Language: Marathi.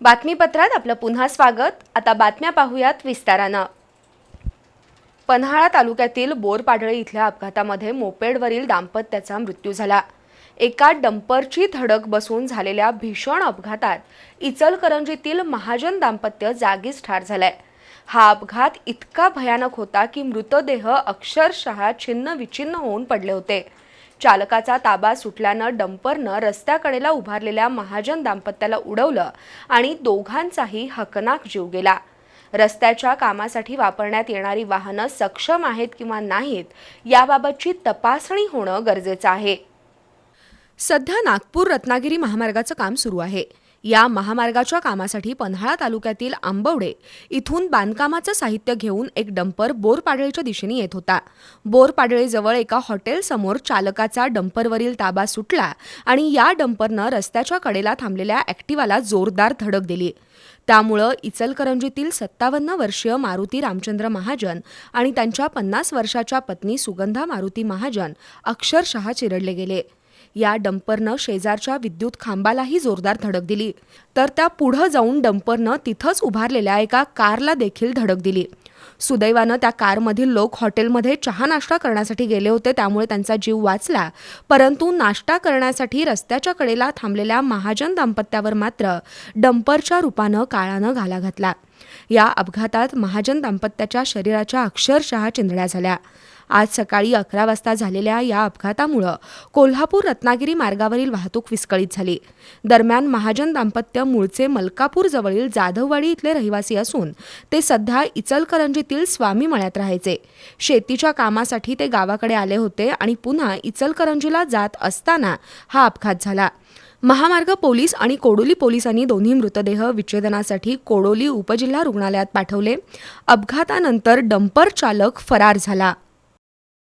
बातमीपत्रात आपलं पुन्हा स्वागत. आता बातम्या पाहूयात विस्तारानं. पन्हाळा तालुक्यातील बोरपाडळी इथल्या अपघातामध्ये मोपेडवरील दाम्पत्याचा मृत्यू झाला. एका डंपरची धडक बसून झालेल्या भीषण अपघातात इचलकरंजीतील महाजन दाम्पत्य जागीच ठार झालंय. हा अपघात इतका भयानक होता की मृतदेह अक्षरशः छिन्न विछिन्न होऊन पडले होते. चालकाचा ताबा सुटल्यानं डंपरनं रस्त्याकडेला उभारलेल्या महाजन दाम्पत्याला उडवलं आणि दोघांचाही हकनाक जीव गेला. रस्त्याच्या कामासाठी वापरण्यात येणारी वाहनं सक्षम आहेत किंवा नाहीत याबाबतची तपासणी होणं गरजेचं आहे. सध्या नागपूर रत्नागिरी महामार्गाचं काम सुरू आहे. या महामार्गाच्या कामासाठी पन्हाळा तालुक्यातील आंबवडे इथून बांधकामाचं साहित्य घेऊन एक डंपर बोरपाडळीच्या दिशेने येत होता. बोरपाडळीजवळ एका हॉटेलसमोर चालकाचा डंपरवरील ताबा सुटला आणि या डंपरनं रस्त्याच्या कडेला थांबलेल्या ॲक्टिवाला जोरदार धडक दिली. त्यामुळं इचलकरंजीतील सत्तावन्न वर्षीय मारुती रामचंद्र महाजन आणि त्यांच्या पन्नास वर्षाच्या पत्नी सुगंधा मारुती महाजन अक्षरशः चिरडले गेले. या डंपरनं शेजारच्या विद्युत खांबालाही जोरदार धडक दिली. तर त्या पुढं जाऊन डंपरनं तिथंच उभारलेल्या एका कारला देखील धडक दिली. सुदैवानं त्या कारमधील लोक हॉटेलमध्ये चहा नाश्ता करण्यासाठी गेले होते त्यामुळे त्यांचा जीव वाचला. परंतु नाश्ता करण्यासाठी रस्त्याच्या कडेला थांबलेल्या महाजन दाम्पत्यावर मात्र डंपरच्या रूपानं काळानं घाला घातला. या अपघातात महाजन दाम्पत्याच्या शरीराच्या अक्षरशः चिंधड्या झाल्या. आज सकाळी अकरा वाजता झालेल्या या अपघातामुळं कोल्हापूर रत्नागिरी मार्गावरील वाहतूक विस्कळीत झाली. दरम्यान महाजन दाम्पत्य मूळचे मलकापूर जवळील जाधववाडी इथले रहिवासी असून ते सध्या इचलकरंजीतील स्वामी मळ्यात राहायचे. शेतीच्या कामासाठी ते गावाकडे आले होते आणि पुन्हा इचलकरंजीला जात असताना हा अपघात झाला. महामार्ग पोलीस आणि कोडोली पोलिसांनी दोन्ही मृतदेह विच्छेदनासाठी कोडोली उपजिल्हा रुग्णालयात पाठवले. अपघातानंतर डंपर चालक फरार झाला.